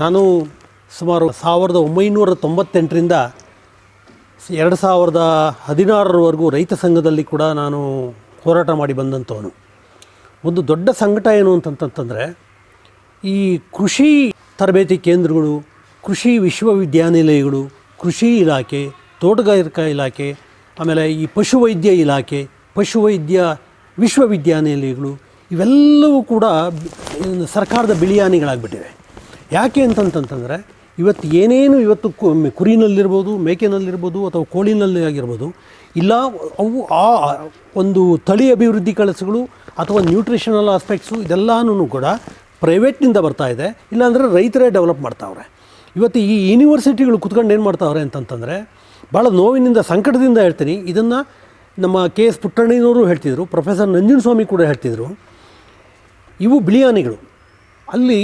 ನಾನು ಸುಮಾರು ಸಾವಿರದ ಒಂಬೈನೂರ ತೊಂಬತ್ತೆಂಟರಿಂದ ಎರಡು ಸಾವಿರದ ಹದಿನಾರರವರೆಗೂ ರೈತ ಸಂಘದಲ್ಲಿ ಕೂಡ ನಾನು ಹೋರಾಟ ಮಾಡಿ ಬಂದಂಥವನು. ಒಂದು ದೊಡ್ಡ ಸಂಕಟ ಏನು ಅಂತಂತಂತಂದರೆ ಈ ಕೃಷಿ ತರಬೇತಿ ಕೇಂದ್ರಗಳು, ಕೃಷಿ ವಿಶ್ವವಿದ್ಯಾನಿಲಯಗಳು, ಕೃಷಿ ಇಲಾಖೆ, ತೋಟಗಾರಿಕಾ ಇಲಾಖೆ, ಆಮೇಲೆ ಈ ಪಶುವೈದ್ಯ ಇಲಾಖೆ, ಪಶುವೈದ್ಯ ವಿಶ್ವವಿದ್ಯಾನಿಲಯಗಳು, ಇವೆಲ್ಲವೂ ಕೂಡ ಸರ್ಕಾರದ ಬಿಳಿಯಾನಿಗಳಾಗ್ಬಿಟ್ಟಿವೆ. ಯಾಕೆ ಅಂತಂತಂತಂದರೆ, ಇವತ್ತು ಏನೇನು ಇವತ್ತು ಕುರಿನಲ್ಲಿರ್ಬೋದು, ಮೇಕೆನಲ್ಲಿರ್ಬೋದು ಅಥವಾ ಕೋಳಿನಲ್ಲಿ ಆಗಿರ್ಬೋದು, ಇಲ್ಲ ಅವು ಆ ಒಂದು ತಳಿ ಅಭಿವೃದ್ಧಿ ಕೆಲಸಗಳು ಅಥವಾ ನ್ಯೂಟ್ರಿಷನಲ್ ಆಸ್ಪೆಕ್ಟ್ಸು ಇದೆಲ್ಲನೂ ಕೂಡ ಪ್ರೈವೇಟ್ನಿಂದ ಬರ್ತಾ ಇದೆ. ಇಲ್ಲಾಂದರೆ ರೈತರೇ ಡೆವಲಪ್ ಮಾಡ್ತಾವ್ರೆ. ಇವತ್ತು ಈ ಯೂನಿವರ್ಸಿಟಿಗಳು ಕುತ್ಕೊಂಡು ಏನು ಮಾಡ್ತಾವ್ರೆ ಅಂತಂತಂದರೆ ಭಾಳ ನೋವಿನಿಂದ ಸಂಕಟದಿಂದ ಹೇಳ್ತೀನಿ. ಇದನ್ನು ನಮ್ಮ ಕೆ ಎಸ್ ಪುಟ್ಟಣ್ಣನವರು ಹೇಳ್ತಿದ್ರು, ಪ್ರೊಫೆಸರ್ ನಂಜುನಸ್ವಾಮಿ ಕೂಡ ಹೇಳ್ತಿದ್ರು. ಇವು ಬಿಳಿಯಾನಿಗಳು. ಅಲ್ಲಿ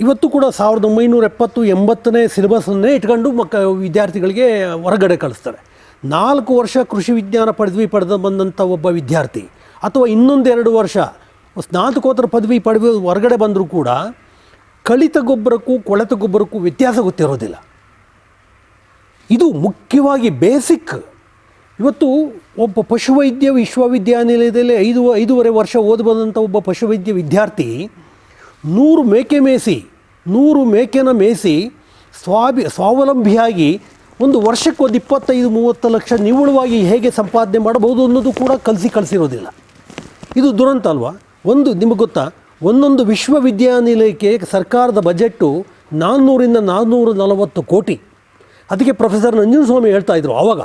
ಇವತ್ತು ಕೂಡ ಸಾವಿರದ ಒಂಬೈನೂರ ಎಪ್ಪತ್ತು, ಎಂಬತ್ತನೇ ಸಿಲೆಬಸ್ಸನ್ನೇ ಇಟ್ಕೊಂಡು ಮಕ್ಕ ವಿದ್ಯಾರ್ಥಿಗಳಿಗೆ ಹೊರಗಡೆ ಕಳಿಸ್ತಾರೆ. ನಾಲ್ಕು ವರ್ಷ ಕೃಷಿ ವಿಜ್ಞಾನ ಪದವಿ ಪಡೆದು ಬಂದಂಥ ಒಬ್ಬ ವಿದ್ಯಾರ್ಥಿ ಅಥವಾ ಇನ್ನೊಂದೆರಡು ವರ್ಷ ಸ್ನಾತಕೋತ್ತರ ಪದವಿ ಪಡೆದು ಹೊರಗಡೆ ಬಂದರೂ ಕೂಡ ಕಳಿತ ಗೊಬ್ಬರಕ್ಕೂ ಕೊಳೆತ ಗೊಬ್ಬರಕ್ಕೂ ವ್ಯತ್ಯಾಸ ಗೊತ್ತಿರೋದಿಲ್ಲ. ಇದು ಮುಖ್ಯವಾಗಿ ಬೇಸಿಕ್. ಇವತ್ತು ಒಬ್ಬ ಪಶುವೈದ್ಯ ವಿಶ್ವವಿದ್ಯಾನಿಲಯದಲ್ಲಿ ಐದು, ಐದೂವರೆ ವರ್ಷ ಓದಿ ಬಂದಂಥ ಒಬ್ಬ ಪಶುವೈದ್ಯ ವಿದ್ಯಾರ್ಥಿ ನೂರು ಮೇಕೆ ಮೇಯಿಸಿ, ನೂರು ಮೇಕೆನ ಮೇಯಿಸಿ ಸ್ವಾಭಿ, ಸ್ವಾವಲಂಬಿಯಾಗಿ ಒಂದು ವರ್ಷಕ್ಕೆ ಒಂದು ಇಪ್ಪತ್ತೈದು, ಮೂವತ್ತು ಲಕ್ಷ ನಿವ್ವಳವಾಗಿ ಹೇಗೆ ಸಂಪಾದನೆ ಮಾಡಬಹುದು ಅನ್ನೋದು ಕೂಡ ಕಲಿಸಿ ಕಳಿಸಿರೋದಿಲ್ಲ. ಇದು ದುರಂತ ಅಲ್ವಾ? ಒಂದು, ನಿಮಗೆ ಗೊತ್ತಾ? ಒಂದೊಂದು ವಿಶ್ವವಿದ್ಯಾನಿಲಯಕ್ಕೆ ಸರ್ಕಾರದ ಬಜೆಟ್ಟು ನಾನ್ನೂರಿಂದ ನಾನ್ನೂರ ನಲವತ್ತು ಕೋಟಿ. ಅದಕ್ಕೆ ಪ್ರೊಫೆಸರ್ ನಂಜುನಸ್ವಾಮಿ ಹೇಳ್ತಾ ಇದ್ರು ಆವಾಗ.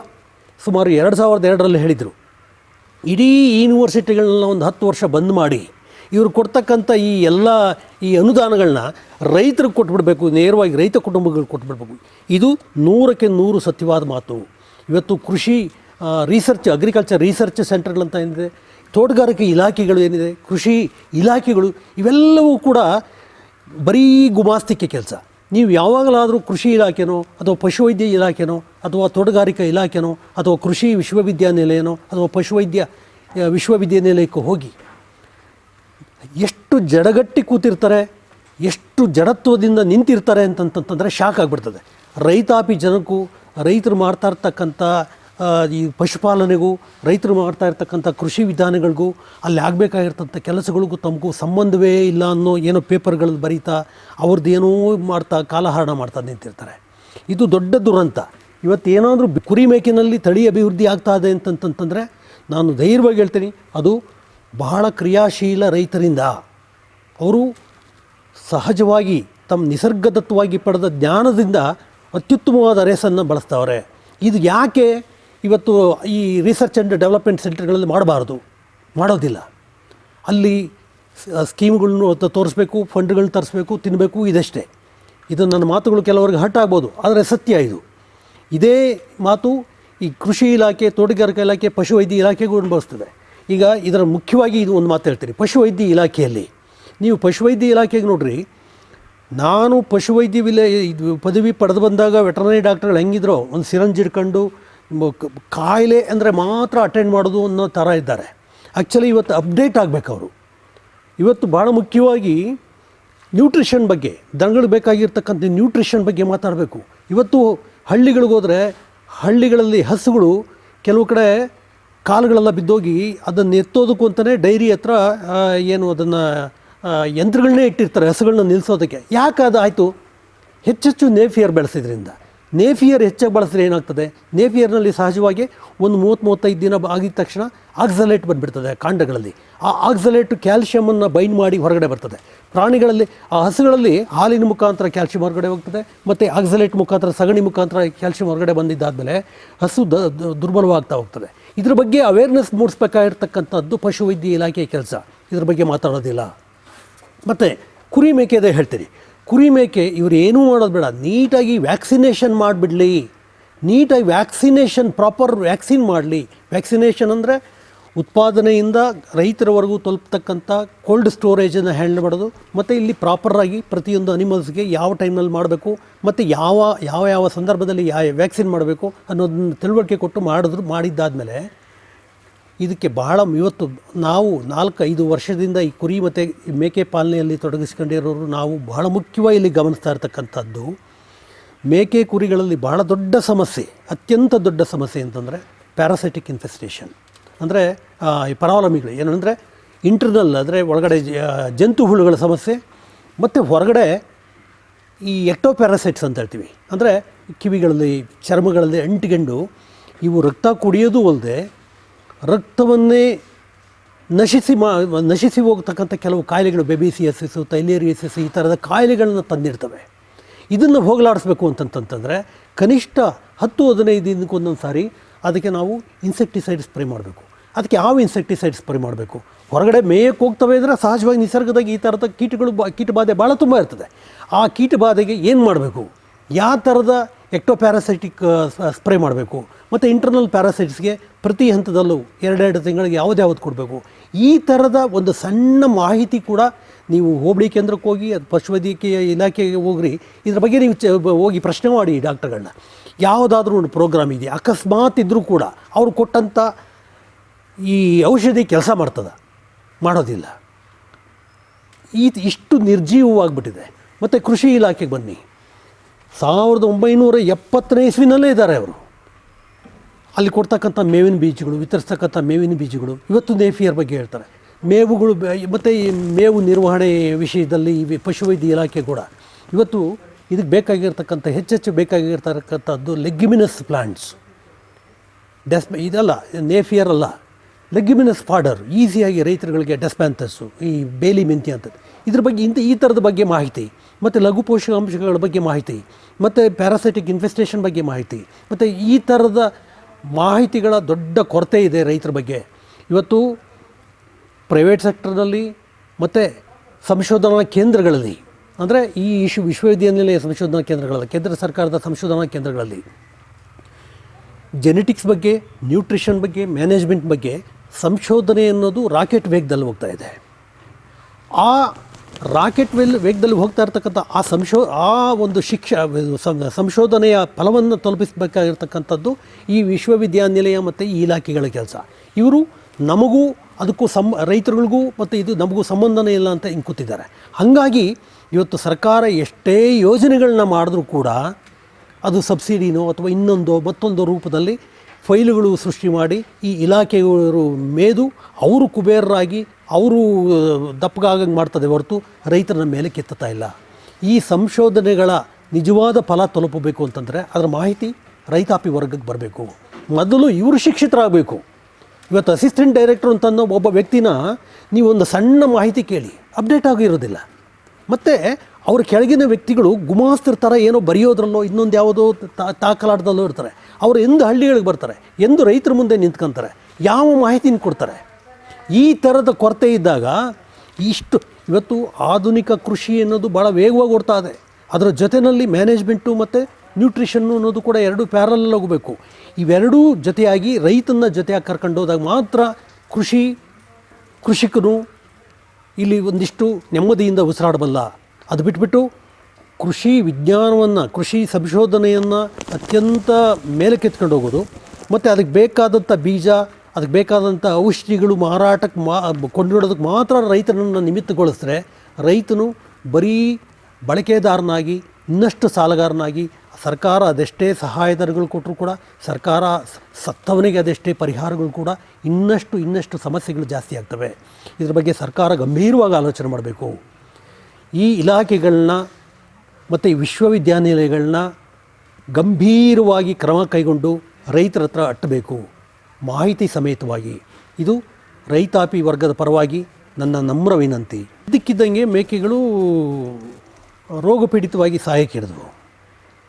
ಸುಮಾರು ಎರಡು ಸಾವಿರದ ಎರಡರಲ್ಲಿ ಹೇಳಿದರು. ಇಡೀ ಯೂನಿವರ್ಸಿಟಿಗಳನ್ನ ಒಂದು ಹತ್ತು ವರ್ಷ ಬಂದ್ ಮಾಡಿ. ಇವರು ಕೊಡ್ತಕ್ಕಂಥ ಈ ಎಲ್ಲ ಈ ಅನುದಾನಗಳನ್ನ ರೈತರಿಗೆ ಕೊಟ್ಬಿಡಬೇಕು, ನೇರವಾಗಿ ರೈತ ಕುಟುಂಬಗಳಿಗೆ ಕೊಟ್ಬಿಡ್ಬೇಕು. ಇದು ನೂರಕ್ಕೆ ನೂರು ಸತ್ಯವಾದ ಮಾತು. ಇವತ್ತು ಕೃಷಿ ರಿಸರ್ಚ್ ಅಗ್ರಿಕಲ್ಚರ್ ರಿಸರ್ಚ್ ಸೆಂಟರ್ಗಳಂತ ಏನಿದೆ, ತೋಟಗಾರಿಕೆ ಇಲಾಖೆಗಳು ಏನಿದೆ, ಕೃಷಿ ಇಲಾಖೆಗಳು, ಇವೆಲ್ಲವೂ ಕೂಡ ಬರೀ ಗುಮಾಸ್ತಿಕೆ ಕೆಲಸ. ನೀವು ಯಾವಾಗಲಾದರೂ ಕೃಷಿ ಇಲಾಖೆನೋ, ಅಥವಾ ಪಶುವೈದ್ಯ ಇಲಾಖೆನೋ, ಅಥವಾ ತೋಟಗಾರಿಕಾ ಇಲಾಖೆನೋ, ಅಥವಾ ಕೃಷಿ ವಿಶ್ವವಿದ್ಯಾನಿಲಯನೋ, ಅಥವಾ ಪಶುವೈದ್ಯ ವಿಶ್ವವಿದ್ಯಾನಿಲಯಕ್ಕೆ ಹೋಗಿ ಎಷ್ಟು ಜಡಗಟ್ಟಿ ಕೂತಿರ್ತಾರೆ, ಎಷ್ಟು ಜಡತ್ವದಿಂದ ನಿಂತಿರ್ತಾರೆ ಅಂತಂತಂತಂದರೆ ಶಾಕ್ ಆಗಿಬಿಡ್ತದೆ. ರೈತಾಪಿ ಜನಕ್ಕೂ, ರೈತರು ಮಾಡ್ತಾ ಇರ್ತಕ್ಕಂಥ ಈ ಪಶುಪಾಲನೆಗೂ, ರೈತರು ಮಾಡ್ತಾ ಇರ್ತಕ್ಕಂಥ ಕೃಷಿ ವಿಧಾನಗಳಿಗೂ, ಅಲ್ಲಿ ಆಗಬೇಕಾಗಿರ್ತಂಥ ಕೆಲಸಗಳಿಗೂ ತಮಗೂ ಸಂಬಂಧವೇ ಇಲ್ಲ ಅನ್ನೋ ಏನೋ ಪೇಪರ್ಗಳಲ್ಲಿ ಬರೀತಾ ಅವ್ರದ್ದು ಏನೋ ಮಾಡ್ತಾ, ಕಾಲಹರಣ ಮಾಡ್ತಾ ನಿಂತಿರ್ತಾರೆ. ಇದು ದೊಡ್ಡ ದುರಂತ. ಇವತ್ತು ಏನಾದರೂ ಕುರಿ ಮೇಕಿನಲ್ಲಿ ತಳಿ ಅಭಿವೃದ್ಧಿ ಆಗ್ತಾ ಇದೆ ಅಂತಂತಂತಂದರೆ, ನಾನು ಧೈರ್ಯವಾಗಿ ಹೇಳ್ತೀನಿ, ಅದು ಬಹಳ ಕ್ರಿಯಾಶೀಲ ರೈತರಿಂದ ಅವರು ಸಹಜವಾಗಿ ತಮ್ಮ ನಿಸರ್ಗದತ್ತವಾಗಿ ಪಡೆದ ಜ್ಞಾನದಿಂದ ಅತ್ಯುತ್ತಮವಾದ ರೇಸನ್ನು ಬಳಸ್ತವ್ರೆ. ಇದು ಯಾಕೆ ಇವತ್ತು ಈ ರಿಸರ್ಚ್ ಆ್ಯಂಡ್ ಡೆವಲಪ್ಮೆಂಟ್ ಸೆಂಟರ್ಗಳಲ್ಲಿ ಮಾಡಬಾರ್ದು? ಮಾಡೋದಿಲ್ಲ. ಅಲ್ಲಿ ಸ್ಕೀಮ್ಗಳನ್ನು ತೋರಿಸ್ಬೇಕು, ಫಂಡ್ಗಳನ್ನ ತರಿಸ್ಬೇಕು ತಿನ್ನಬೇಕು ಇದಷ್ಟೇ. ಇದು ನನ್ನ ಮಾತುಗಳು ಕೆಲವರಿಗೆ ಹರ್ಟ್ ಆಗ್ಬೋದು, ಆದರೆ ಸತ್ಯ ಇದು. ಇದೇ ಮಾತು ಈ ಕೃಷಿ ಇಲಾಖೆ, ತೋಟಗಾರಿಕಾ ಇಲಾಖೆ, ಪಶುವೈದ್ಯ ಇಲಾಖೆಗೂ ಅನುಭವಿಸ್ತದೆ. ಈಗ ಇದರ ಮುಖ್ಯವಾಗಿ ಇದು ಒಂದು ಮಾತು ಹೇಳ್ತೀನಿ. ಪಶುವೈದ್ಯ ಇಲಾಖೆಯಲ್ಲಿ. ನೀವು ಪಶುವೈದ್ಯ ಇಲಾಖೆಗೆ ನೋಡ್ರಿ, ನಾನು ಪಶುವೈದ್ಯ ವಿಲ ಇದು ಪದವಿ ಪಡೆದು ಬಂದಾಗ ವೆಟರ್ನರಿ ಡಾಕ್ಟರ್ಗಳು ಹೆಂಗಿದ್ರೋ, ಒಂದು ಸಿರಂಜ್ ಕ- ಕಾಯಿಲೆ ಅಂದರೆ ಮಾತ್ರ ಅಟೆಂಡ್ ಮಾಡೋದು ಅನ್ನೋ ಥರ ಇದ್ದಾರೆ. ಆ್ಯಕ್ಚುಲಿ ಇವತ್ತು ಅಪ್ಡೇಟ್ ಆಗಬೇಕು ಅವರು. ಇವತ್ತು ಭಾಳ ಮುಖ್ಯವಾಗಿ ನ್ಯೂಟ್ರಿಷನ್ ಬಗ್ಗೆ, ದನಗಳು ಬೇಕಾಗಿರ್ತಕ್ಕಂಥ ನ್ಯೂಟ್ರಿಷನ್ ಬಗ್ಗೆ ಮಾತಾಡಬೇಕು. ಇವತ್ತು ಹಳ್ಳಿಗಳಿಗೆ ಹೋದರೆ ಹಳ್ಳಿಗಳಲ್ಲಿ ಹಸುಗಳು ಕೆಲವು ಕಡೆ ಕಾಲುಗಳೆಲ್ಲ ಬಿದ್ದೋಗಿ ಅದನ್ನು ಎತ್ತೋದಕ್ಕೂ ಅಂತಲೇ ಡೈರಿ ಹತ್ರ ಏನು ಅದನ್ನು ಯಂತ್ರಗಳನ್ನೇ ಇಟ್ಟಿರ್ತಾರೆ ಹಸುಗಳನ್ನ ನಿಲ್ಲಿಸೋದಕ್ಕೆ ಯಾಕೆ ಅದು ಆಯಿತು ಹೆಚ್ಚೆಚ್ಚು ನೇಫಿಯರ್ ಬೆಳೆಸಿದ್ರಿಂದ. ನೇಫಿಯರ್ ಹೆಚ್ಚಾಗಿ ಬಳಸಿದ್ರೆ ಏನಾಗ್ತದೆ? ನೇಫಿಯರ್ನಲ್ಲಿ ಸಹಜವಾಗಿ ಒಂದು ಮೂವತ್ತು ಮೂವತ್ತೈದು ದಿನ ಆಗಿದ ತಕ್ಷಣ ಆಕ್ಸಲೇಟ್ ಬಂದುಬಿಡ್ತದೆ ಕಾಂಡಗಳಲ್ಲಿ. ಆ ಆಕ್ಸಲೇಟ್ ಕ್ಯಾಲ್ಶಿಯಮನ್ನು ಬೈಂಡ್ ಮಾಡಿ ಹೊರಗಡೆ ಬರ್ತದೆ. ಪ್ರಾಣಿಗಳಲ್ಲಿ, ಆ ಹಸುಗಳಲ್ಲಿ ಹಾಲಿನ ಮುಖಾಂತರ ಕ್ಯಾಲ್ಶಿಯಂ ಹೊರಗಡೆ ಹೋಗ್ತದೆ, ಮತ್ತು ಆಕ್ಸಲೇಟ್ ಮುಖಾಂತರ ಸಗಣಿ ಮುಖಾಂತರ ಕ್ಯಾಲ್ಶಿಯಂ ಹೊರಗಡೆ ಬಂದಿದ್ದಾದಮೇಲೆ ಹಸು ದ- ದುರ್ಬಲವಾಗ್ತಾ ಹೋಗ್ತದೆ. ಇದ್ರ ಬಗ್ಗೆ ಅವೇರ್ನೆಸ್ ಮೂಡಿಸ್ಬೇಕಾಗಿರ್ತಕ್ಕಂಥದ್ದು ಪಶುವೈದ್ಯ ಇಲಾಖೆಯ ಕೆಲಸ. ಇದ್ರ ಬಗ್ಗೆ ಮಾತಾಡೋದಿಲ್ಲ. ಮತ್ತು ಕುರಿ ಮೇಕೆದೇ ಹೇಳ್ತೀನಿ. ಕುರಿ ಮೇಕೆ ಇವರು ಏನೂ ಮಾಡೋದು ಬೇಡ. ನೀಟಾಗಿ ವ್ಯಾಕ್ಸಿನೇಷನ್ ಮಾಡಿಬಿಡಲಿ. ನೀಟಾಗಿ ವ್ಯಾಕ್ಸಿನೇಷನ್ ಪ್ರಾಪರ್ ವ್ಯಾಕ್ಸಿನ್ ಮಾಡಲಿ. ವ್ಯಾಕ್ಸಿನೇಷನ್ ಅಂದರೆ ಉತ್ಪಾದನೆಯಿಂದ ರೈತರವರೆಗೂ ತಲುಪ್ತಕ್ಕಂಥ ಕೋಲ್ಡ್ ಸ್ಟೋರೇಜನ್ನು ಹ್ಯಾಂಡಲ್ ಮಾಡೋದು, ಮತ್ತು ಇಲ್ಲಿ ಪ್ರಾಪರಾಗಿ ಪ್ರತಿಯೊಂದು ಅನಿಮಲ್ಸ್ಗೆ ಯಾವ ಟೈಮ್ನಲ್ಲಿ ಮಾಡಬೇಕು, ಮತ್ತು ಯಾವ ಯಾವ ಯಾವ ಸಂದರ್ಭದಲ್ಲಿ ಯಾವ ವ್ಯಾಕ್ಸಿನ್ ಮಾಡಬೇಕು ಅನ್ನೋದನ್ನ ತಿಳುವಳಿಕೆ ಕೊಟ್ಟು ಮಾಡಿದ್ರು, ಮಾಡಿದ್ದಾದಮೇಲೆ ಇದಕ್ಕೆ ಬಹಳ ಇವತ್ತು ನಾವು ನಾಲ್ಕು, ಐದು ವರ್ಷದಿಂದ ಈ ಕುರಿ ಮತ್ತು ಮೇಕೆ ಪಾಲನೆಯಲ್ಲಿ ತೊಡಗಿಸ್ಕೊಂಡಿರೋರು ನಾವು ಬಹಳ ಮುಖ್ಯವಾಗಿ ಇಲ್ಲಿ ಗಮನಿಸ್ತಾ ಇರ್ತಕ್ಕಂಥದ್ದು. ಮೇಕೆ ಕುರಿಗಳಲ್ಲಿ ಬಹಳ ದೊಡ್ಡ ಸಮಸ್ಯೆ, ಅತ್ಯಂತ ದೊಡ್ಡ ಸಮಸ್ಯೆ ಅಂತಂದರೆ ಪ್ಯಾರಾಸೈಟಿಕ್ ಇನ್ಫೆಸ್ಟೇಷನ್ ಅಂದರೆ ಈ ಪರಾವಲಂಬಿಗಳು. ಏನಂದರೆ ಇಂಟರ್ನಲ್ ಅಂದರೆ ಒಳಗಡೆ ಜಂತು ಹುಳುಗಳ ಸಮಸ್ಯೆ, ಮತ್ತು ಹೊರಗಡೆ ಈ ಎಕ್ಟೋಪ್ಯಾರಾಸೈಟ್ಸ್ ಅಂತ ಹೇಳ್ತೀವಿ. ಅಂದರೆ, ಕಿವಿಗಳಲ್ಲಿ, ಚರ್ಮಗಳಲ್ಲಿ ಅಂಟಿಕೊಂಡು ಇವು ರಕ್ತ ಕುಡಿಯೋದು ಅಲ್ಲದೆ ರಕ್ತವನ್ನೇ ನಶಿಸಿ ಮಾ, ನಶಿಸಿ ಹೋಗ್ತಕ್ಕಂಥ ಕೆಲವು ಕಾಯಿಲೆಗಳು ಬೆಬಿಸಿಯಸಿಸು ತೈಲೇರಿಯಸಿಸ್ ಈ ಥರದ ಕಾಯಿಲೆಗಳನ್ನು ತಂದಿರ್ತವೆ. ಇದನ್ನು ಹೋಗಲಾಡಿಸ್ಬೇಕು ಅಂತಂತಂತಂದರೆ, ಕನಿಷ್ಠ ಹತ್ತು ಹದಿನೈದು ದಿನಕ್ಕೆ ಒಂದೊಂದು ಸಾರಿ ಅದಕ್ಕೆ ನಾವು ಇನ್ಸೆಕ್ಟಿಸೈಡ್ ಸ್ಪ್ರೇ ಮಾಡಬೇಕು. ಅದಕ್ಕೆ ಯಾವ ಇನ್ಸೆಕ್ಟಿಸೈಡ್ ಸ್ಪ್ರೇ ಮಾಡಬೇಕು ಹೊರಗಡೆ ಮೇಯಕ್ಕೆ ಹೋಗ್ತವೆ ಅಂದರೆ ಸಹಜವಾಗಿ ನಿಸರ್ಗದಾಗ ಈ ಥರದ ಕೀಟಗಳು ಬಾ ಕೀಟ ಬಾಧೆ ಭಾಳ ತುಂಬ ಇರ್ತದೆ. ಆ ಕೀಟಬಾಧೆಗೆ ಏನು ಮಾಡಬೇಕು? ಯಾವ ಥರದ ಎಕ್ಟೋಪ್ಯಾರಾಸೈಟಿಕ್ ಸ್ಪ್ರೇ ಮಾಡಬೇಕು? ಮತ್ತು ಇಂಟರ್ನಲ್ ಪ್ಯಾರಾಸೈಟ್ಸ್ಗೆ ಪ್ರತಿ ಹಂತದಲ್ಲೂ ಎರಡೆರಡು ತಿಂಗಳಿಗೆ ಯಾವ್ದು ಕೊಡಬೇಕು. ಈ ಥರದ ಒಂದು ಸಣ್ಣ ಮಾಹಿತಿ ಕೂಡ ನೀವು ಹೋಬಳಿ ಕೇಂದ್ರಕ್ಕೆ ಹೋಗಿ ಅದು ಪಶುವೈದ್ಯಕೀಯ ಇಲಾಖೆಗೆ ಹೋಗ್ರಿ. ಇದ್ರ ಬಗ್ಗೆ ನೀವು ಚ ಹೋಗಿ ಪ್ರಶ್ನೆ ಮಾಡಿ ಡಾಕ್ಟರ್ಗಳನ್ನ. ಯಾವುದಾದ್ರೂ ಒಂದು ಪ್ರೋಗ್ರಾಮ್ ಇದೆಯಾ? ಅಕಸ್ಮಾತ್ ಇದ್ದರೂ ಕೂಡ ಅವರು ಕೊಟ್ಟಂಥ ಈ ಔಷಧಿ ಕೆಲಸ ಮಾಡ್ತದ. ಮಾಡೋದಿಲ್ಲ. ಈ ಇಷ್ಟು ನಿರ್ಜೀವವಾಗಿಬಿಟ್ಟಿದೆ. ಮತ್ತು ಕೃಷಿ ಇಲಾಖೆಗೆ ಬನ್ನಿ. ಸಾವಿರದ ಒಂಬೈನೂರ ಎಪ್ಪತ್ತನೇ ಇಸ್ವಿನಲ್ಲೇ ಇದ್ದಾರೆ ಅವರು. ಅಲ್ಲಿ ಕೊಡ್ತಕ್ಕಂಥ ಮೇವಿನ ಬೀಜಗಳು, ವಿತರಿಸ್ತಕ್ಕಂಥ ಮೇವಿನ ಬೀಜಗಳು, ಇವತ್ತು ನೇಫಿಯರ್ ಬಗ್ಗೆ ಹೇಳ್ತಾರೆ. ಮೇವುಗಳು ಮತ್ತು ಈ ಮೇವು ನಿರ್ವಹಣೆ ವಿಷಯದಲ್ಲಿ ಈ ಪಶುವೈದ್ಯ ಇಲಾಖೆ ಕೂಡ. ಇವತ್ತು ಇದಕ್ಕೆ ಬೇಕಾಗಿರ್ತಕ್ಕಂಥ, ಹೆಚ್ಚೆಚ್ಚು ಬೇಕಾಗಿರ್ತಕ್ಕಂಥದ್ದು ಲೆಗ್ಯುಮಿನಸ್ ಪ್ಲ್ಯಾಂಟ್ಸ್ ಡೆಸ್, ಇದಲ್ಲ, ನೇಫಿಯರ್ ಅಲ್ಲ. ಲೆಗ್ಯುಮಿನಸ್ ಫಾಡರ್ ಈಸಿಯಾಗಿ ರೈತರುಗಳಿಗೆ ಡೆಸ್ಪ್ಯಾಂಥಸ್ಸು ಈ ಬೇಲಿ ಮೆಂತಿ ಅಂತದ್ದು. ಇದ್ರ ಬಗ್ಗೆ ಇಂಥ ಈ ಥರದ ಬಗ್ಗೆ ಮಾಹಿತಿ. ಮತ್ತು ಲಘು ಪೋಷಕಾಂಶಗಳ ಬಗ್ಗೆ ಮಾಹಿತಿ. ಮತ್ತು ಪ್ಯಾರಾಸೈಟಿಕ್ ಇನ್ಫೆಸ್ಟೇಷನ್ ಬಗ್ಗೆ ಮಾಹಿತಿ. ಮತ್ತು ಈ ಥರದ ಮಾಹಿತಿಗಳ ದೊಡ್ಡ ಕೊರತೆ ಇದೆ ರೈತರ ಬಗ್ಗೆ. ಇವತ್ತು ಪ್ರೈವೇಟ್ ಸೆಕ್ಟರ್ನಲ್ಲಿ ಮತ್ತು ಸಂಶೋಧನಾ ಕೇಂದ್ರಗಳಲ್ಲಿ, ಅಂದರೆ ಈ ಇಶು ವಿಶ್ವವಿದ್ಯಾನಿಲಯ ಸಂಶೋಧನಾ ಕೇಂದ್ರಗಳಲ್ಲಿ, ಕೇಂದ್ರ ಸರ್ಕಾರದ ಸಂಶೋಧನಾ ಕೇಂದ್ರಗಳಲ್ಲಿ ಜೆನೆಟಿಕ್ಸ್ ಬಗ್ಗೆ ನ್ಯೂಟ್ರಿಷನ್ ಬಗ್ಗೆ ಮ್ಯಾನೇಜ್ಮೆಂಟ್ ಬಗ್ಗೆ ಸಂಶೋಧನೆ ಅನ್ನೋದು ರಾಕೆಟ್ ವೇಗದಲ್ಲಿ ಹೋಗ್ತಾ ಇದೆ. ಆ ರಾಕೆಟ್ ವೆಲ್ ವೇಗದಲ್ಲಿ ಹೋಗ್ತಾ ಇರ್ತಕ್ಕಂಥ ಆ ಸಂಶೋ, ಆ ಒಂದು ಶಿಕ್ಷ ಸಂಶೋಧನೆಯ ಫಲವನ್ನು ತಲುಪಿಸಬೇಕಾಗಿರ್ತಕ್ಕಂಥದ್ದು ಈ ವಿಶ್ವವಿದ್ಯಾನಿಲಯ ಮತ್ತು ಈ ಇಲಾಖೆಗಳ ಕೆಲಸ. ಇವರು ನಮಗೂ ಅದಕ್ಕೂ ಸಂ, ರೈತರುಗಳಿಗೂ ಮತ್ತು ಇದು ನಮಗೂ ಸಂಬಂಧನೇ ಇಲ್ಲ ಅಂತ ಹಿಂಗೆ ಕೂತಿದ್ದಾರೆ. ಹಾಗಾಗಿ ಇವತ್ತು ಸರ್ಕಾರ ಎಷ್ಟೇ ಯೋಜನೆಗಳನ್ನ ಮಾಡಿದ್ರೂ ಕೂಡ ಅದು ಸಬ್ಸಿಡಿನೋ ಅಥವಾ ಇನ್ನೊಂದೋ ಮತ್ತೊಂದು ರೂಪದಲ್ಲಿ ಫೈಲುಗಳು ಸೃಷ್ಟಿ ಮಾಡಿ ಈ ಇಲಾಖೆಯವರು ಮೇದು ಅವರು ಕುಬೇರರಾಗಿ ಅವರು ದಪ್ಪಗಾಗಂಗೆ ಮಾಡ್ತದೆ ಹೊರತು ರೈತರನ್ನ ಮೇಲೆ ಕೆತ್ತುತ್ತಾ ಇಲ್ಲ. ಈ ಸಂಶೋಧನೆಗಳ ನಿಜವಾದ ಫಲ ತಲುಪಬೇಕು ಅಂತಂದರೆ ಅದರ ಮಾಹಿತಿ ರೈತಾಪಿ ವರ್ಗಕ್ಕೆ ಬರಬೇಕು. ಮೊದಲು ಇವರು ಶಿಕ್ಷಿತರಾಗಬೇಕು. ಇವತ್ತು ಅಸಿಸ್ಟೆಂಟ್ ಡೈರೆಕ್ಟರ್ ಅನ್ನೋ ಒಬ್ಬ ವ್ಯಕ್ತಿನ ನೀವು ಒಂದು ಸಣ್ಣ ಮಾಹಿತಿ ಕೇಳಿ ಅಪ್ಡೇಟ್ ಆಗಿರೋದಿಲ್ಲ ಮತ್ತು ಅವ್ರ ಕೆಳಗಿನ ವ್ಯಕ್ತಿಗಳು ಗುಮಾಸ್ತಿರ್ತಾರೆ ಏನೋ ಬರೆಯೋದ್ರಲ್ಲೋ ಇನ್ನೊಂದು ಯಾವುದೋ ತಾ- ತಾಕಲಾಟದಲ್ಲೋ ಇರ್ತಾರೆ. ಅವರು ಎಂದು ಹಳ್ಳಿಗಳಿಗೆ ಬರ್ತಾರೆ, ಎಂದು ರೈತರ ಮುಂದೆ ನಿಂತ್ಕೊಂತಾರೆ, ಯಾವ ಮಾಹಿತಿನ ಕೊಡ್ತಾರೆ. ಈ ಥರದ ಕೊರತೆ ಇದ್ದಾಗ ಇಷ್ಟು ಇವತ್ತು ಆಧುನಿಕ ಕೃಷಿ ಅನ್ನೋದು ಭಾಳ ವೇಗವಾಗಿ ಓಡ್ತಾ ಇದೆ. ಅದರ ಜೊತೆಯಲ್ಲಿ ಮ್ಯಾನೇಜ್ಮೆಂಟು ಮತ್ತು ನ್ಯೂಟ್ರಿಷನ್ನು ಅನ್ನೋದು ಕೂಡ ಎರಡು ಪ್ಯಾರಲಲ್ಲಿ ಹೋಗಬೇಕು ಇವೆರಡೂ ಜೊತೆಯಾಗಿ ರೈತನ ಜೊತೆಯಾಗಿ ಕರ್ಕೊಂಡು ಹೋದಾಗ ಮಾತ್ರ ಕೃಷಿ, ಕೃಷಿಕನು ಇಲ್ಲಿ ಒಂದಿಷ್ಟು ನೆಮ್ಮದಿಯಿಂದ ಉಸಿರಾಡಬಲ್ಲ. ಅದು ಬಿಟ್ಬಿಟ್ಟು ಕೃಷಿ ವಿಜ್ಞಾನವನ್ನು, ಕೃಷಿ ಸಂಶೋಧನೆಯನ್ನು ಅತ್ಯಂತ ಮೇಲಕ್ಕೆತ್ಕೊಂಡು ಹೋಗೋದು. ಮತ್ತು ಅದಕ್ಕೆ ಬೇಕಾದಂಥ ಬೀಜ, ಅದಕ್ಕೆ ಬೇಕಾದಂಥ ಔಷಧಿಗಳು ಮಾರಾಟಕ್ಕೆ ಮಾ ಕೊಂಡಿಡೋದಕ್ಕೆ ಮಾತ್ರ ರೈತನನ್ನು ನಿಮಿತ್ತಗೊಳಿಸಿದ್ರೆ ರೈತನು ಬರೀ ಬಳಕೆದಾರನಾಗಿ, ಇನ್ನಷ್ಟು ಸಾಲಗಾರನಾಗಿ, ಸರ್ಕಾರ ಅದೆಷ್ಟೇ ಸಹಾಯಧನಗಳು ಕೊಟ್ಟರು ಕೂಡ, ಸರ್ಕಾರ ಸತ್ತವನಿಗೆ ಅದೆಷ್ಟೇ ಪರಿಹಾರಗಳು ಕೂಡ ಇನ್ನಷ್ಟು ಇನ್ನಷ್ಟು ಸಮಸ್ಯೆಗಳು ಜಾಸ್ತಿ ಆಗ್ತವೆ. ಇದ್ರ ಬಗ್ಗೆ ಸರ್ಕಾರ ಗಂಭೀರವಾಗಿ ಆಲೋಚನೆ ಮಾಡಬೇಕು. ಈ ಇಲಾಖೆಗಳನ್ನ ಮತ್ತು ಈ ವಿಶ್ವವಿದ್ಯಾನಿಲಯಗಳನ್ನ ಗಂಭೀರವಾಗಿ ಕ್ರಮ ಕೈಗೊಂಡು ರೈತರ ಹತ್ರ ಅಟ್ಟಬೇಕು. ಮಾಹಿತಿ ಸಮೇತವಾಗಿ. ಇದು ರೈತಾಪಿ ವರ್ಗದ ಪರವಾಗಿ ನನ್ನ ನಮ್ರ ವಿನಂತಿ. ಇದಕ್ಕಿದ್ದಂಗೆ ಮೇಕೆಗಳು ರೋಗಪೀಡಿತವಾಗಿ ಸಾಯಕ್ಕಿಡಿದವು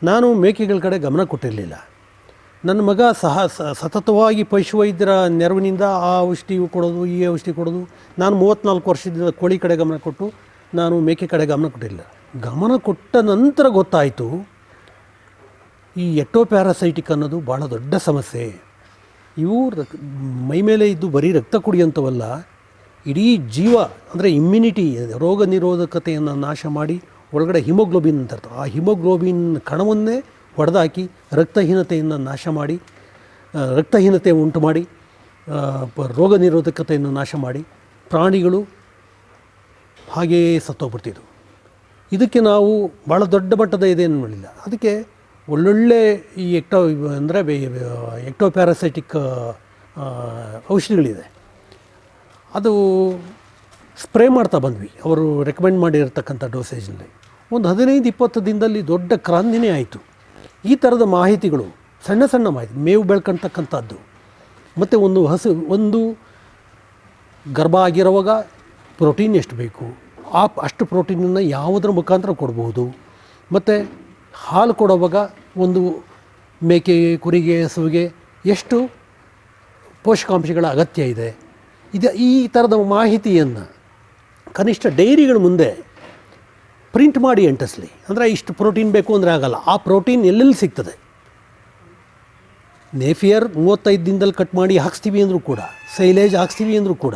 ನಾನು ಮೇಕೆಗಳ ಕಡೆ ಗಮನ ಕೊಟ್ಟಿರಲಿಲ್ಲ. ನನ್ನ ಮಗ ಸಹ ಸತತವಾಗಿ ಪಶುವೈದ್ಯರ ನೆರವಿನಿಂದ ಆ ಔಷಧಿ ಕೊಡೋದು, ಈ ಔಷಧಿ ಕೊಡೋದು. ನಾನು ಮೂವತ್ತ್ನಾಲ್ಕು ವರ್ಷದಿಂದ ಕೋಳಿ ಕಡೆ ಗಮನ ಕೊಟ್ಟು ನಾನು ಮೇಕೆ ಕಡೆ ಗಮನ ಕೊಟ್ಟಿರಲಿಲ್ಲ. ಗಮನ ಕೊಟ್ಟ ನಂತರ ಗೊತ್ತಾಯಿತು, ಈ ಎಕ್ಟೋಪ್ಯಾರಾಸೈಟಿಕ್ ಅನ್ನೋದು ಭಾಳ ದೊಡ್ಡ ಸಮಸ್ಯೆ. ಇವು ಮೈ ಮೇಲೆ ಇದ್ದು ಬರೀ ರಕ್ತ ಕುಡಿಯಂಥವಲ್ಲ ಇಡೀ ಜೀವ, ಅಂದರೆ ಇಮ್ಯುನಿಟಿ ರೋಗ ನಿರೋಧಕತೆಯನ್ನು ನಾಶ ಮಾಡಿ ಒಳಗಡೆ ಹಿಮೋಗ್ಲೋಬಿನ್ ಅಂತ ಇರ್ತವೆ ಆ ಹಿಮೋಗ್ಲೋಬಿನ್ ಕಣವನ್ನೇ ಹೊಡೆದಾಕಿ ರಕ್ತಹೀನತೆಯನ್ನು ನಾಶ ಮಾಡಿ ರಕ್ತಹೀನತೆ ಉಂಟು ಮಾಡಿ ರೋಗ ನಿರೋಧಕತೆಯನ್ನು ನಾಶ ಮಾಡಿ ಪ್ರಾಣಿಗಳು ಹಾಗೆಯೇ ಸತ್ತೋಗ್ಬಿಡ್ತಿದ್ವು. ಇದಕ್ಕೆ ನಾವು ಭಾಳ ದೊಡ್ಡ ಮಟ್ಟದ ಇದೇನು ಮಾಡಿಲ್ಲ. ಅದಕ್ಕೆ ಒಳ್ಳೊಳ್ಳೆ ಈ ಎಕ್ಟೋ ಅಂದರೆ ಎಕ್ಟೋ ಪ್ಯಾರಾಸೈಟಿಕ್ ಔಷಧಿಗಳಿದೆ. ಅದು ಸ್ಪ್ರೇ ಮಾಡ್ತಾ ಬಂದ್ವಿ. ಅವರು ರೆಕಮೆಂಡ್ ಮಾಡಿರ್ತಕ್ಕಂಥ ಡೋಸೇಜಲ್ಲಿ ಒಂದು ಹದಿನೈದು, ಇಪ್ಪತ್ತು ದಿನದಲ್ಲಿ ದೊಡ್ಡ ಕ್ರಾಂತಿನೇ ಆಯಿತು. ಈ ಥರದ ಮಾಹಿತಿಗಳು, ಸಣ್ಣ ಸಣ್ಣ ಮಾಹಿತಿ, ಮೇವು ಬೆಳ್ಕೊಳ್ತಕ್ಕಂಥದ್ದು ಮತ್ತು ಒಂದು ಹಸು, ಒಂದು ಗರ್ಭ ಆಗಿರುವಾಗ ಪ್ರೋಟೀನ್ ಎಷ್ಟು ಬೇಕು? ಆ ಅಷ್ಟು ಪ್ರೋಟೀನನ್ನು ಯಾವುದರ ಮುಖಾಂತರ ಕೊಡ್ಬೋದು. ಮತ್ತು ಹಾಲು ಕೊಡುವಾಗ ಒಂದು ಮೇಕೆ, ಕುರಿಗೆ, ಹಸುವಿಗೆ ಎಷ್ಟು ಪೋಷಕಾಂಶಗಳ ಅಗತ್ಯ ಇದೆ. ಇದು ಈ ಥರದ ಮಾಹಿತಿಯನ್ನು ಕನಿಷ್ಠ ಡೈರಿಗಳ ಮುಂದೆ ಪ್ರಿಂಟ್ ಮಾಡಿ ಎಂಟಿಸ್ಲಿ. ಅಂದರೆ ಇಷ್ಟು ಪ್ರೋಟೀನ್ ಬೇಕು ಅಂದರೆ ಆಗಲ್ಲ. ಆ ಪ್ರೋಟೀನ್ ಎಲ್ಲೆಲ್ಲಿ ಸಿಗ್ತದೆ? ನೇಫಿಯರ್ ಮೂವತ್ತೈದು ದಿನದಲ್ಲಿ ಕಟ್ ಮಾಡಿ ಹಾಕ್ಸ್ತೀವಿ ಅಂದರೂ ಕೂಡ, ಸೈಲೇಜ್ ಹಾಕ್ಸ್ತೀವಿ ಅಂದರೂ ಕೂಡ,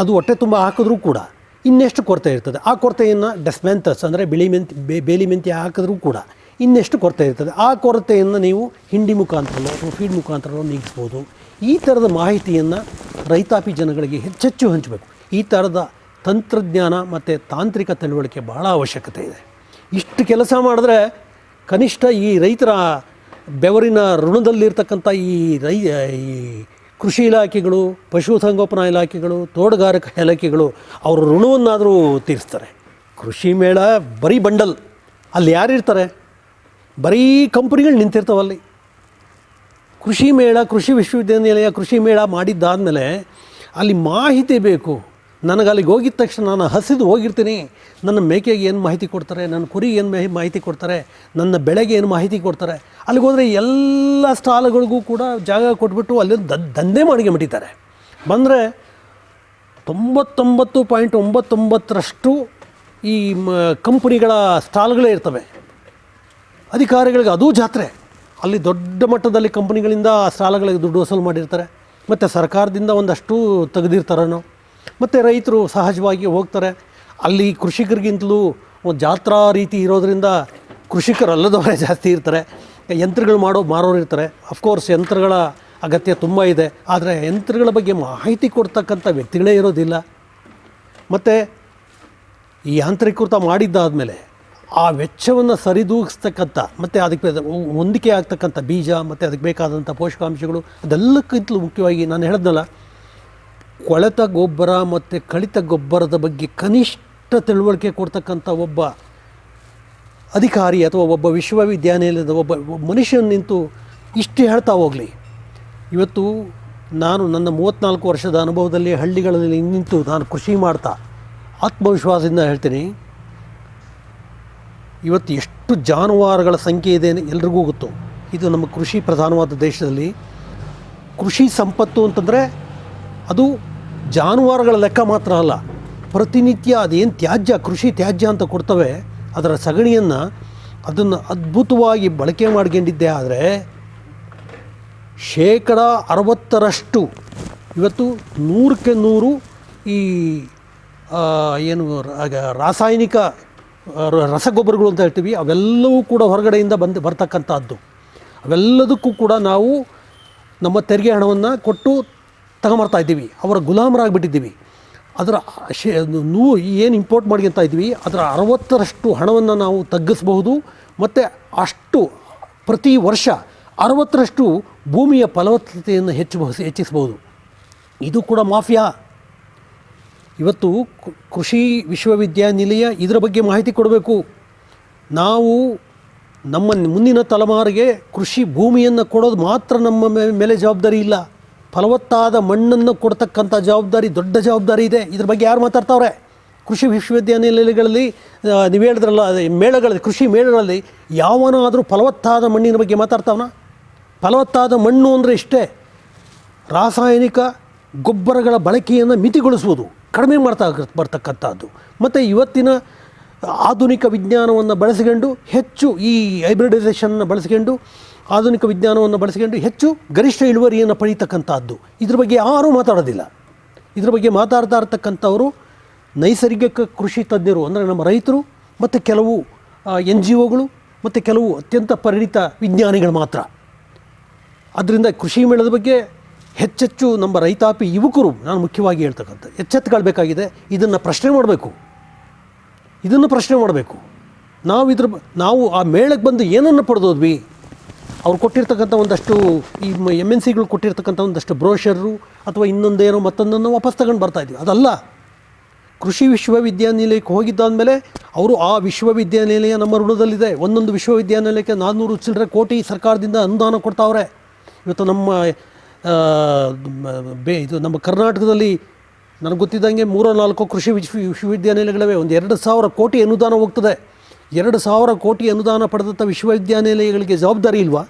ಅದು ಹೊಟ್ಟೆ ತುಂಬ ಹಾಕಿದ್ರೂ ಕೂಡ ಇನ್ನೆಷ್ಟು ಕೊರತೆ ಇರ್ತದೆ? ಆ ಕೊರತೆಯನ್ನು ಡೆಸ್ಮೆಂತಸ್ ಅಂದರೆ ಬಿಳಿ ಮೆಂತಿ ಬೇಲಿ ಮೆಂತಿ ಹಾಕಿದ್ರೂ ಕೂಡ ಇನ್ನೆಷ್ಟು ಕೊರತೆ ಇರ್ತದೆ? ಆ ಕೊರತೆಯನ್ನು ನೀವು ಹಿಂಡಿ ಮುಖಾಂತರನೋ ಅಥವಾ ಫೀಡ್ ಮುಖಾಂತರನೋ ನೀಗಿಸ್ಬೋದು. ಈ ಥರದ ಮಾಹಿತಿಯನ್ನು ರೈತಾಪಿ ಜನಗಳಿಗೆ ಹೆಚ್ಚೆಚ್ಚು ಹಂಚಬೇಕು. ಈ ಥರದ ತಂತ್ರಜ್ಞಾನ ಮತ್ತು ತಾಂತ್ರಿಕ ತಿಳುವಳಿಕೆ ಭಾಳ ಅವಶ್ಯಕತೆ ಇದೆ. ಇಷ್ಟು ಕೆಲಸ ಮಾಡಿದ್ರೆ ಕನಿಷ್ಠ ಈ ರೈತರ ಬೆವರಿನ ಋಣದಲ್ಲಿರ್ತಕ್ಕಂಥ ಈ ರೈ, ಈ ಕೃಷಿ ಇಲಾಖೆಗಳು ಪಶುಸಂಗೋಪನಾ ಇಲಾಖೆಗಳು, ತೋಟಗಾರಿಕಾ ಇಲಾಖೆಗಳು ಅವರ ಋಣವನ್ನಾದರೂ ತೀರಿಸ್ತಾರೆ. ಕೃಷಿ ಮೇಳ ಬರೀ ಬಂಡಲ್. ಅಲ್ಲಿ ಯಾರಿರ್ತಾರೆ ಬರೀ ಕಂಪ್ನಿಗಳು ನಿಂತಿರ್ತಾವಲ್ಲಿ ಕೃಷಿ ಮೇಳ, ಕೃಷಿ ವಿಶ್ವವಿದ್ಯಾನಿಲಯ ಕೃಷಿ ಮೇಳ ಮಾಡಿದ್ದಾದಮೇಲೆ ಅಲ್ಲಿ ಮಾಹಿತಿ ಬೇಕು. ನನಗೆ ಅಲ್ಲಿಗೆ ಹೋಗಿದ ತಕ್ಷಣ ನಾನು ಹಸಿದು ಹೋಗಿರ್ತೀನಿ. ನನ್ನ ಮೇಕೆಗೆ ಏನು ಮಾಹಿತಿ ಕೊಡ್ತಾರೆ, ನನ್ನ ಕುರಿಗೆ ಏನು ಮಾಹಿ- ಮಾಹಿತಿ ಕೊಡ್ತಾರೆ, ನನ್ನ ಬೆಳೆಗೆ ಏನು ಮಾಹಿತಿ ಕೊಡ್ತಾರೆ, ಅಲ್ಲಿಗೆ ಹೋದರೆ ಎಲ್ಲ ಸ್ಟಾಲ್ಗಳಿಗೂ ಕೂಡ ಜಾಗ ಕೊಟ್ಬಿಟ್ಟು ಅಲ್ಲಿ ದಂಧೆ ಮಾಡಿಕೊಂಬಿಟ್ಟಿದ್ದಾರೆ ಬಂದರೆ ತೊಂಬತ್ತೊಂಬತ್ತು ಪಾಯಿಂಟ್ ಒಂಬತ್ತೊಂಬತ್ತರಷ್ಟು ಈ ಕಂಪ್ನಿಗಳ ಸ್ಟಾಲ್ಗಳೇ ಇರ್ತವೆ. ಅಧಿಕಾರಿಗಳಿಗೆ ಅದೂ ಜಾತ್ರೆ. ಅಲ್ಲಿ ದೊಡ್ಡ ಮಟ್ಟದಲ್ಲಿ ಕಂಪ್ನಿಗಳಿಂದ ಆ ಸ್ಟಾಲ್ಗಳಿಗೆ ದುಡ್ಡು ವಸೂಲು ಮಾಡಿರ್ತಾರೆ. ಮತ್ತು ಸರ್ಕಾರದಿಂದ ಒಂದಷ್ಟು ತೆಗೆದಿರ್ತಾರೇನೋ. ಮತ್ತು ರೈತರು ಸಹಜವಾಗಿ ಹೋಗ್ತಾರೆ. ಅಲ್ಲಿ ಕೃಷಿಕರಿಗಿಂತಲೂ ಒಂದು ಜಾತ್ರಾ ರೀತಿ ಇರೋದರಿಂದ ಕೃಷಿಕರಲ್ಲದವರೇ ಜಾಸ್ತಿ ಇರ್ತಾರೆ. ಯಂತ್ರಗಳು ಮಾಡೋ ಮಾರೋರು ಇರ್ತಾರೆ. ಅಫ್ಕೋರ್ಸ್ ಯಂತ್ರಗಳ ಅಗತ್ಯ ತುಂಬ ಇದೆ. ಆದರೆ ಯಂತ್ರಗಳ ಬಗ್ಗೆ ಮಾಹಿತಿ ಕೊಡ್ತಕ್ಕಂಥ ವ್ಯಕ್ತಿಗಳೇ ಇರೋದಿಲ್ಲ. ಮತ್ತು ಈ ಯಾಂತ್ರೀಕೃತ ಮಾಡಿದ್ದಾದಮೇಲೆ ಆ ವೆಚ್ಚವನ್ನು ಸರಿದೂಗಿಸ್ತಕ್ಕಂಥ, ಮತ್ತು ಅದಕ್ಕೆ ಅದು ಹೊಂದಿಕೆ ಆಗ್ತಕ್ಕಂಥ ಬೀಜ, ಮತ್ತು ಅದಕ್ಕೆ ಬೇಕಾದಂಥ ಪೋಷಕಾಂಶಗಳು, ಅದೆಲ್ಲಕ್ಕಿಂತಲೂ ಮುಖ್ಯವಾಗಿ ನಾನು ಹೇಳಿದ್ನಲ್ಲ ಕೊಳೆತ ಗೊಬ್ಬರ ಮತ್ತು ಕಳಿತ ಗೊಬ್ಬರದ ಬಗ್ಗೆ ಕನಿಷ್ಠ ತಿಳುವಳಿಕೆ ಕೊಡ್ತಕ್ಕಂಥ ಒಬ್ಬ ಅಧಿಕಾರಿ ಅಥವಾ ಒಬ್ಬ ವಿಶ್ವವಿದ್ಯಾನಿಲಯದ ಒಬ್ಬ ಮನುಷ್ಯನ ನಿಂತು ಇಷ್ಟು ಹೇಳ್ತಾ ಹೋಗಲಿ. ಇವತ್ತು ನಾನು ನನ್ನ ಮೂವತ್ತ್ನಾಲ್ಕು ವರ್ಷದ ಅನುಭವದಲ್ಲಿ ಹಳ್ಳಿಗಳಲ್ಲಿ ನಿಂತು ನಾನು ಕೃಷಿ ಮಾಡ್ತಾ ಆತ್ಮವಿಶ್ವಾಸದಿಂದ ಹೇಳ್ತೀನಿ. ಇವತ್ತು ಎಷ್ಟು ಜಾನುವಾರುಗಳ ಸಂಖ್ಯೆ ಇದೆ ಎಲ್ರಿಗೂ ಗೊತ್ತು. ಇದು ನಮ್ಮ ಕೃಷಿ ಪ್ರಧಾನವಾದ ದೇಶದಲ್ಲಿ. ಕೃಷಿ ಸಂಪತ್ತು ಅಂತಂದರೆ ಅದು ಜಾನುವಾರುಗಳ ಲೆಕ್ಕ ಮಾತ್ರ ಅಲ್ಲ. ಪ್ರತಿನಿತ್ಯ ಅದೇನು ತ್ಯಾಜ್ಯ, ಕೃಷಿ ತ್ಯಾಜ್ಯ ಅಂತ ಕೊಡ್ತವೆ. ಅದರ ಸಗಣಿಯನ್ನು ಅದನ್ನು ಅದ್ಭುತವಾಗಿ ಬಳಕೆ ಮಾಡ್ಕೊಂಡಿದ್ದೆ ಆದರೆ ಶೇಕಡ ಅರವತ್ತರಷ್ಟು, ಇವತ್ತು ನೂರಕ್ಕೆ ನೂರು ಈ ಏನು ರಾಸಾಯನಿಕ ರಸಗೊಬ್ಬರಗಳು ಅಂತ ಹೇಳ್ತೀವಿ, ಅವೆಲ್ಲವೂ ಕೂಡ ಹೊರಗಡೆಯಿಂದ ಬಂದು ಬರ್ತಕ್ಕಂಥದ್ದು ಅವೆಲ್ಲದಕ್ಕೂ ಕೂಡ ನಾವು ನಮ್ಮ ತೆರಿಗೆ ಹಣವನ್ನು ಕೊಟ್ಟು ತಗೊಂಬರ್ತಾ ಇದ್ದೀವಿ, ಅವರ ಗುಲಾಮರಾಗಿಬಿಟ್ಟಿದ್ದೀವಿ. ಅದರ ಶೇ ನೂ ಏನು ಇಂಪೋರ್ಟ್ ಮಾಡ್ಕೊಂತ ಇದ್ದೀವಿ, ಅದರ ಅರವತ್ತರಷ್ಟು ಹಣವನ್ನು ನಾವು ತಗ್ಗಿಸಬಹುದು, ಮತ್ತು ಅಷ್ಟು ಪ್ರತಿ ವರ್ಷ ಅರವತ್ತರಷ್ಟು ಭೂಮಿಯ ಫಲವತ್ತತೆಯನ್ನು ಹೆಚ್ಚು ಹೆಚ್ಚಿಸಬಹುದು. ಇದು ಕೂಡ ಮಾಫಿಯಾ. ಇವತ್ತು ಕೃಷಿ ವಿಶ್ವವಿದ್ಯಾನಿಲಯ ಇದರ ಬಗ್ಗೆ ಮಾಹಿತಿ ಕೊಡಬೇಕು. ನಾವು ನಮ್ಮ ಮುಂದಿನ ತಲೆಮಾರಿಗೆ ಕೃಷಿ ಭೂಮಿಯನ್ನು ಕೊಡೋದು ಮಾತ್ರ ನಮ್ಮ ಮೇಲೆ ಜವಾಬ್ದಾರಿ ಇಲ್ಲ. ಫಲವತ್ತಾದ ಮಣ್ಣನ್ನು ಕೊಡ್ತಕ್ಕಂಥ ಜವಾಬ್ದಾರಿ, ದೊಡ್ಡ ಜವಾಬ್ದಾರಿ ಇದೆ. ಇದ್ರ ಬಗ್ಗೆ ಯಾರು ಮಾತಾಡ್ತಾವ್ರೆ? ಕೃಷಿ ವಿಶ್ವವಿದ್ಯಾನಿಲಯಗಳಲ್ಲಿ ನೀವು ಹೇಳಿದ್ರಲ್ಲ ಮೇಳಗಳಲ್ಲಿ, ಕೃಷಿ ಮೇಳಗಳಲ್ಲಿ ಯಾವನಾದರೂ ಫಲವತ್ತಾದ ಮಣ್ಣಿನ ಬಗ್ಗೆ ಮಾತಾಡ್ತಾವನ? ಫಲವತ್ತಾದ ಮಣ್ಣು ಅಂದರೆ ಇಷ್ಟೇ ರಾಸಾಯನಿಕ ಗೊಬ್ಬರಗಳ ಬಳಕೆಯನ್ನು ಮಿತಿಗೊಳಿಸುವುದು ಕಡಿಮೆ ಮಾಡ್ತಾ ಬರ್ತಕ್ಕಂಥದ್ದು. ಮತ್ತು ಇವತ್ತಿನ ಆಧುನಿಕ ವಿಜ್ಞಾನವನ್ನು ಬಳಸಿಕೊಂಡು ಹೆಚ್ಚು ಈ ಹೈಬ್ರಿಡೈಸೇಷನ್ನ ಬಳಸಿಕೊಂಡು ಆಧುನಿಕ ವಿಜ್ಞಾನವನ್ನು ಬಳಸಿಕೊಂಡು ಹೆಚ್ಚು ಗರಿಷ್ಠ ಇಳುವರಿಯನ್ನು ಪಡೀತಕ್ಕಂಥದ್ದು. ಇದ್ರ ಬಗ್ಗೆ ಯಾರೂ ಮಾತಾಡೋದಿಲ್ಲ. ಇದ್ರ ಬಗ್ಗೆ ಮಾತಾಡ್ತಾ ಇರ್ತಕ್ಕಂಥವರು ನೈಸರ್ಗಿಕ ಕೃಷಿ ತಜ್ಞರು, ಅಂದರೆ ನಮ್ಮ ರೈತರು, ಮತ್ತು ಕೆಲವು ಎನ್ ಜಿ ಒಗಳು ಮತ್ತು ಕೆಲವು ಅತ್ಯಂತ ಪರಿಣಿತ ವಿಜ್ಞಾನಿಗಳು ಮಾತ್ರ. ಆದ್ದರಿಂದ ಕೃಷಿ ಮೇಳದ ಬಗ್ಗೆ ಹೆಚ್ಚೆಚ್ಚು ನಮ್ಮ ರೈತಾಪಿ ಯುವಕರು, ನಾನು ಮುಖ್ಯವಾಗಿ ಹೇಳ್ತಕ್ಕಂಥ ಎಚ್ಚೆತ್ತುಕೊಳ್ಬೇಕಾಗಿದೆ ಇದನ್ನು ಪ್ರಶ್ನೆ ಮಾಡಬೇಕು. ಇದನ್ನು ಪ್ರಶ್ನೆ ಮಾಡಬೇಕು. ನಾವು ಇದ್ರ ನಾವು ಆ ಮೇಳಕ್ಕೆ ಬಂದು ಏನನ್ನು ಪಡೆದೋದ್ವಿ? ಅವ್ರು ಕೊಟ್ಟಿರ್ತಕ್ಕಂಥ ಒಂದಷ್ಟು ಈ ಎಂ ಎನ್ ಸಿಗಳು ಕೊಟ್ಟಿರ್ತಕ್ಕಂಥ ಒಂದಷ್ಟು ಬ್ರೋಷರು ಅಥವಾ ಇನ್ನೊಂದೇನೋ ಮತ್ತೊಂದನ್ನು ವಾಪಸ್ ತಗೊಂಡು ಬರ್ತಾ ಇದ್ವಿ. ಅದಲ್ಲ. ಕೃಷಿ ವಿಶ್ವವಿದ್ಯಾನಿಲಯಕ್ಕೆ ಹೋಗಿದ್ದಾದಮೇಲೆ ಅವರು ಆ ವಿಶ್ವವಿದ್ಯಾನಿಲಯ ನಮ್ಮ ಋಣದಲ್ಲಿದೆ. ಒಂದೊಂದು ವಿಶ್ವವಿದ್ಯಾನಿಲಯಕ್ಕೆ ನಾನ್ನೂರು ಚಿಲ್ಲರೆ ಕೋಟಿ ಸರ್ಕಾರದಿಂದ ಅನುದಾನ ಕೊಡ್ತಾವ್ರೆ. ಇವತ್ತು ನಮ್ಮ ಬೇ, ಇದು ನಮ್ಮ ಕರ್ನಾಟಕದಲ್ಲಿ ನನಗೆ ಗೊತ್ತಿದ್ದಂಗೆ ಮೂರೋ ನಾಲ್ಕು ಕೃಷಿ ವಿಶ್ವ ವಿಶ್ವವಿದ್ಯಾನಿಲಯಗಳಿವೆ. ಒಂದು ಎರಡು ಸಾವಿರ ಕೋಟಿ ಅನುದಾನ ಹೋಗ್ತದೆ. ಎರಡು ಸಾವಿರ ಕೋಟಿ ಅನುದಾನ ಪಡೆದಂಥ ವಿಶ್ವವಿದ್ಯಾನಿಲಯಗಳಿಗೆ ಜವಾಬ್ದಾರಿ ಇಲ್ವಾ?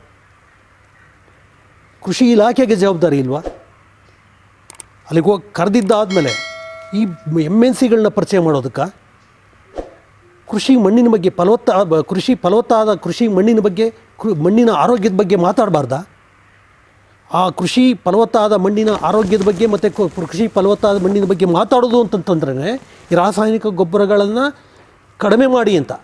ಕೃಷಿ ಇಲಾಖೆಗೆ ಜವಾಬ್ದಾರಿ ಇಲ್ವಾ? ಅಲ್ಲಿಗೆ ಹೋಗಿ ಕರೆದಿದ್ದಾದಮೇಲೆ ಈ ಎಂ ಎನ್ ಸಿಗಳನ್ನ ಪರಿಚಯ ಮಾಡೋದಕ್ಕೆ? ಕೃಷಿ ಮಣ್ಣಿನ ಬಗ್ಗೆ ಫಲವತ್ತ ಕೃಷಿ ಫಲವತ್ತಾದ ಕೃಷಿ ಮಣ್ಣಿನ ಬಗ್ಗೆ ಕೃ- ಮಣ್ಣಿನ ಆರೋಗ್ಯದ ಬಗ್ಗೆ ಮಾತಾಡಬಾರ್ದಾ? ಆ ಕೃಷಿ ಫಲವತ್ತಾದ ಮಣ್ಣಿನ ಆರೋಗ್ಯದ ಬಗ್ಗೆ ಮತ್ತು ಕೃಷಿ ಫಲವತ್ತಾದ ಮಣ್ಣಿನ ಬಗ್ಗೆ ಮಾತಾಡೋದು ಅಂತಂತಂದ್ರೆ ಈ ರಾಸಾಯನಿಕ ಗೊಬ್ಬರಗಳನ್ನು ಕಡಿಮೆ ಮಾಡಿ ಅಂತ.